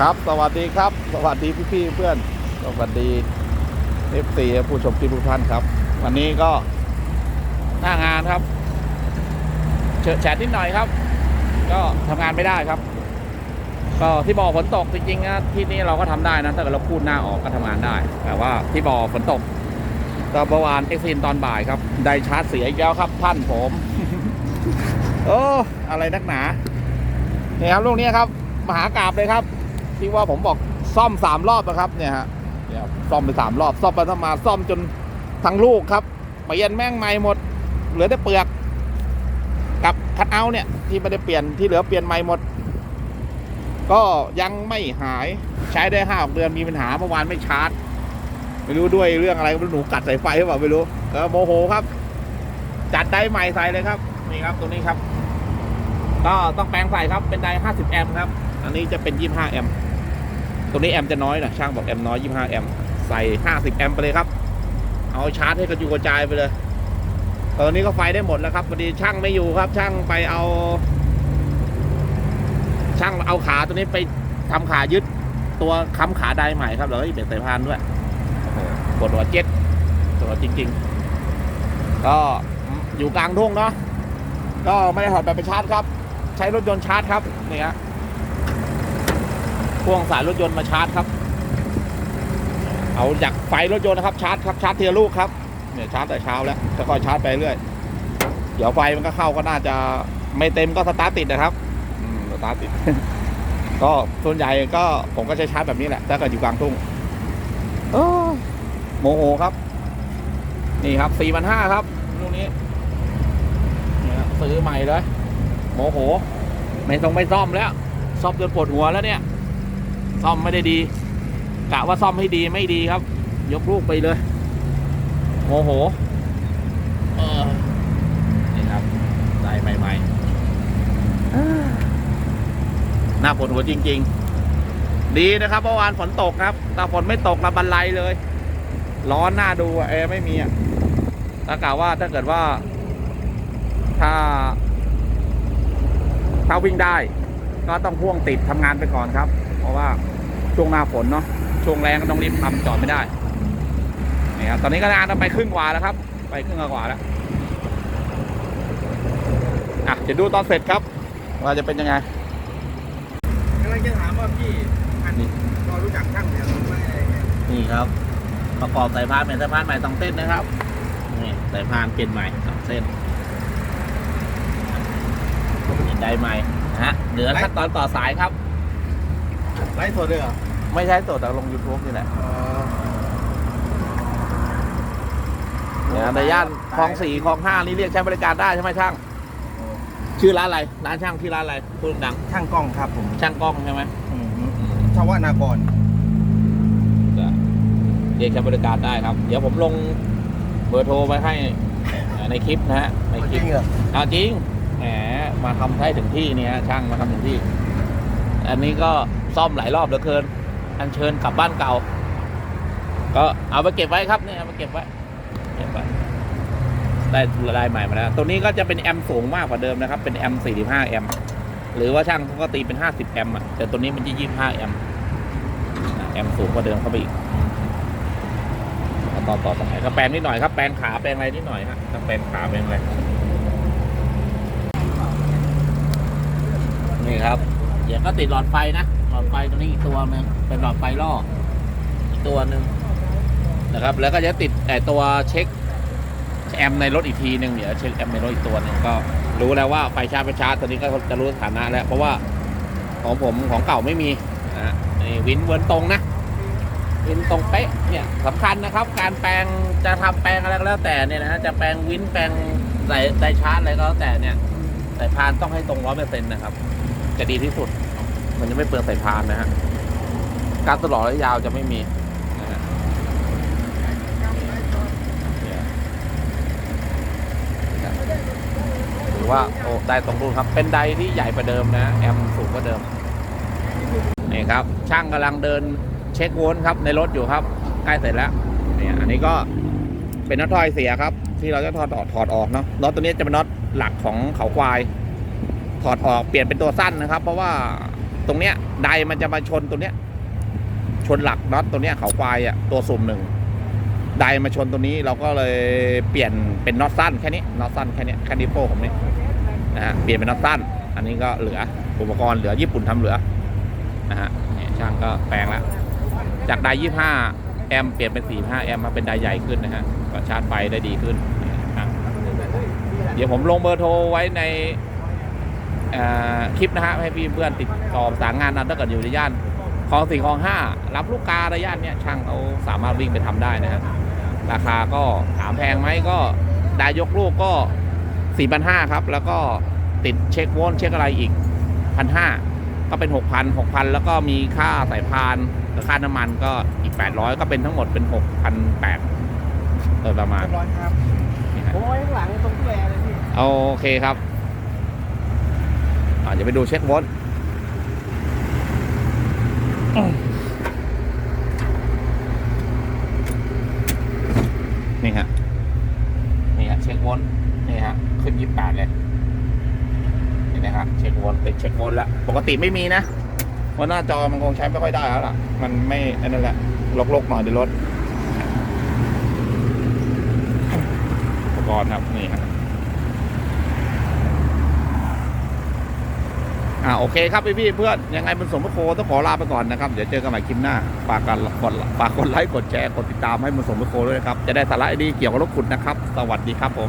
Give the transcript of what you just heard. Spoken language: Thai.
ครับ สวัสดีครับ สวัสดีพี่ๆเพื่อน สวัสดีเอฟซีผู้ชมทีทุกท่านครับ วันนี้ก็หน้างานครับเฉิดแฉะนิดหน่อยครับ ก็ทำงานไม่ได้ครับ ก็ที่บ่อฝนตกจริงๆนะที่นี่เราก็ทำได้นะถ้าเกิดเราพูดหน้าออกก็ทำงานได้ แต่ว่าที่บ่อฝนตกก็เมื่อวานเอ็กซินตอนบ่ายครับ ได้ชาร์จเสียอีกแล้วครับ ท่านผมโอ้อะไรนักหนาเนี่ยครับลูกนี้ครับ มหากราบเลยครับ ที่ว่าผมบอกซ่อมสามรอบนะครับเนี่ยฮะเนี่ยซ่อมไปสามรอบซ่อมไปซ่อมมาซ่อมจนทั้งลูกครับเปลี่ยนแม่งใหม่หมด เหลือแต่เปลือกกับคัดเอาเนี่ยที่ไม่ได้เปลี่ยนที่เหลือเปลี่ยนใหม่หมด ก็ยังไม่หายใช้ได้ห้าเดือนมีปัญหาเมื่อวานไม่ชาร์จ ไม่รู้ด้วยเรื่องอะไรไม่รู้หนูกัดสายไฟหรือเปล่าไม่รู้ก็โมโหครับ จัดได้ใหม่ใส่เลยครับนี่ครับตรงนี้ครับ ก็ต้องแปลงใส่ครับเป็นได50 แอมป์ครับ อันนี้จะเป็น 25 แอมป์ ตรงนี้แอมจะน้อยนะช่างบอกแอมน้อย25แอมใส่ 50 แอมไปเลยครับ เอาชาร์จให้กระจุกระจายไปเลย ตอนนี้ก็ไฟได้หมดแล้วครับพอดีช่างไม่อยู่ครับ ช่างไปเอา ช่างเอาขาตัวนี้ไปทำขายึดตัวค้ำขาได้ใหม่ครับแล้วก็เปลี่ยนสายพานด้วยปวดหัวเจ็ดปวดหัวจริง ๆ ก็อยู่กลางทุ่งเนาะก็ไม่ได้ถอดแบบไปชาร์จครับ ใช้รถยนต์ชาร์จครับนี่ฮะ พ่วงสายรถยนต์มาชาร์จครับ เอาจากไฟรถยนต์นะครับชาร์จครับชาร์จเทียลูกครับเนี่ยชาร์จแต่เช้าแล้วจะค่อยชาร์จไปเรื่อยเดี๋ยวไฟมันก็เข้าก็น่าจะไม่เต็มก็สตาร์ทติดนะครับสตาร์ทติด ก็ส่วนใหญ่ก็ผมก็ใช้ชาร์จแบบนี้แหละถ้าเกิดอยู่กลางทุ่งโอ้โมโหครับ นี่ครับสี่พันห้าครับลูกนี้เนี่ยซื้อใหม่เลย โมโห ไม่ต้องไม่ซ่อมแล้ว ซ่อมจนปวดหัวแล้วเนี่ย ซ่อมไม่ได้ดีกะว่าซ่อมให้ดีไม่ดีครับ ยกลูกไปเลยโมโหเออนี่ครับได้ใหม่ๆเอ้อน่าปวดหัวจริง ๆ ดีนะครับเมื่อวานฝนตกครับถ้าฝนไม่ตกนะบันไลเลย ร้อนหน้าดูอะแอร์ไม่มีอะถ้ากล่าวว่าถ้าเกิดว่า ถ้าถ้าวิ่งได้ ก็ต้องพ่วงติดทำงานไปก่อนครับเพ ราะว่าช่วงหน้าฝนเนาะช่วงแรงก็ต้องรีบทำจอดไม่ได้นี่ครับตอนนี้ก็งานเราไปครึ่งกว่าแล้วครับ ไปครึ่งกว่าแล้วอะเดี๋ยวดูตอนเสร็จครับ ว่าจะเป็นยังไงกำลังจะถามว่าพี่อันนี้พอรู้จักช่างเนี่ยรู้ไหมอะไรเงี้ยนี่ครับ ประกอบสายพานเป็นสายพานใหม่สองเส้นนะครับนี่สายพานเปลี่ยนใหม่สองเส้นนี่ได้ใหม่นะฮะเหลือขั้นตอนต่อสายครับ ไลฟ์สดเลยเหรอไม่ใช่สดแต่ลง YouTube นี่แหละอ๋อเนี่ยในย่านคลองสี่คลองห้านี่เรียกใช้บริการได้ใช่ไหมช่าง ชื่อร้านอะไร ร้านช่างที่อร้านอะไรพูดดัง ช่างกล้องครับผมๆช่างกล้องใช่ไหมอืมชาวนากรก็เรียกใช้บริการได้ครับ เดี๋ยวผมลงเบอร์โทรไว้ให้ในคลิปนะฮะในคจลิริปงเหรอเอาจริงแหมมาทำให้ถึงที่เนี่ยช่างมาทำถึงที่ อันนี้ก็ ซ่อมหลายรอบเหลือเกิน อันเชิญกลับบ้านเก่า ก็เอาไปเก็บไว้ครับเนี่ยเอาไปเก็บไว้เก็บไว้ได้รายใหม่มาแล้วตัวนี้ก็จะเป็นแอมป์สูงมากกว่าเดิมนะครับ เป็นแอมป์45แอมป์หรือว่าช่างเขาก็ตีเป็น50แอมป์อะแต่ตัวนี้มันจะ25แอมป์แอมป์สูงกว่าเดิมเข้าไปอีกต่อต่อสายก็แปลงนิดหน่อยครับ แปลงขาแปลงอะไรนิดหน่อยฮะก็แปลงขาแปลงอะไรนี่ครับเดี๋ยวก็ติดหลอดไฟนะ ลอดไฟตัวนี้อีกตัวหนึงเป็นหลอดไฟล่ออีกตัวหนึ่งนะครับ แล้วก็จะติดแต่ตัวเช็คแอมในรถอีกทีหนึ่งเดี๋ยวเช็คแอมในรถอีกตัวหนึ่งก็รู้แล้วว่าไฟชาร์จไฟชาร์จตัวนี้ก็จะรู้สถานะแล้ว เพราะว่าของผมของเก่าไม่มีนี่วินเวินตรงนะวินตรงเป๊ะเนี่ยสำคัญนะครับ การแปลงจะทำแปลงอะไรก็แล้วแต่เนี่ยนะจะแปลงวินแปลงใส่ไดชาร์จอะไรก็แล้วแต่เนี่ยสายพานต้องให้ตรงร้อยเปอร์เซ็นต์นะครับ จะดีที่สุด มันจะไม่เปลืองสายพานนะฮะ การตลอดระยะยาวจะไม่มีนะฮะถือว่าโอ้ได้ตรงรุ่นครับ เป็นไดที่ใหญ่กว่าเดิมนะ แอมสูงกว่าเดิม นี่ครับ ช่างกำลังเดินเช็คโวลต์ครับ ในรถอยู่ครับ ใกล้เสร็จแล้ว เนี่ย อันนี้ก็เป็นน็อตทอยเสียครับ ที่เราจะถอดออกถอดออกเนาะ น็อตตัวนี้จะเป็นน็อตหลักของเขาควาย ถอดออกเปลี่ยนเป็นตัวสั้นนะครับ เพราะว่า ตรงเนี้ยไดมันจะมาชนตัวเนี้ย ชนหลักน็อตตัวเนี้ยเขาควายอะตัวสุ่มหนึ่งไดมาชนตัวนี้เราก็เลยเปลี่ยนเป็นน็อตสั้นแค่นี้น็อตสั้นแค่นี้แค่นิ้โป้ผมนี่นะฮะเปลี่ยนเป็นน็อตสั้น อันนี้ก็เหลืออุปกรณ์เหลือญี่ปุ่นทำเหลือนะฮะเนี่ยช่างก็แปลงล้วจากไดยี่ห้าแอมเปลี่ยนเป็นสี่ห้าแอมมาเป็นไดใหญ่ขึ้นนะฮะก็ชาร์จไฟได้ดีขึ้นเดี๋ยวผมลงเบอร์โทรไว้ใน คลิปนะฮะให้พี่เพื่อนติดต่อประสานงานนั้นถ้าเกิดอยู่ในย่านคลองสี่คลองห้ารับลูกกาในย่านเนี้ยช่างเขาสามารถวิ่งไปทำได้นะฮะราคาก็ถามแพงไหมก็ได้ยกลูกก็สี่พันห้าครับ แล้วก็ติดเช็คโวลต์เช็คอะไรอีกพันห้าก็เป็นหกพันหกพันแล้วก็มีค่าสายพานกับค่าน้ำมันก็อีกแปดร้อยก็เป็นทั้งหมดเป็นหกพันแปดโดยประมาณเรียบร้อยครับนี่ฮะผมเอาไว้ข้างหลังตรงตู้แอร์เลยพี่โอเคครับ อาจจะไปดูเช็ควลต์นี่ฮะ นี่ฮะเช็ควลต์นี่ฮะ ขึ้นยี่สิบแปดเลย นี่นะครับเช็ควลต์ติดเช็ควลต์แล้วปกติไม่มีนะเพราะหน้าจอมันคงใช้ไม่ค่อยได้แล้วล่ะ มันไม่อันนั้นแหละลกๆหน่อยในรถอุปกรณ์ครับ นี่ฮะ อ่าโอเคครับพี่พี่เพื่อนยังไงมันสมพโคต้องขอลาไปก่อนนะครับ เดี๋ยวเจอกันใหม่คลิปหน้า ฝากกันกดฝากกดไลค์กดแชร์กดติดตามให้มันสมพโคด้วยนะครับ จะได้สาระดีเกี่ยวกับรถขุดนะครับ สวัสดีครับผม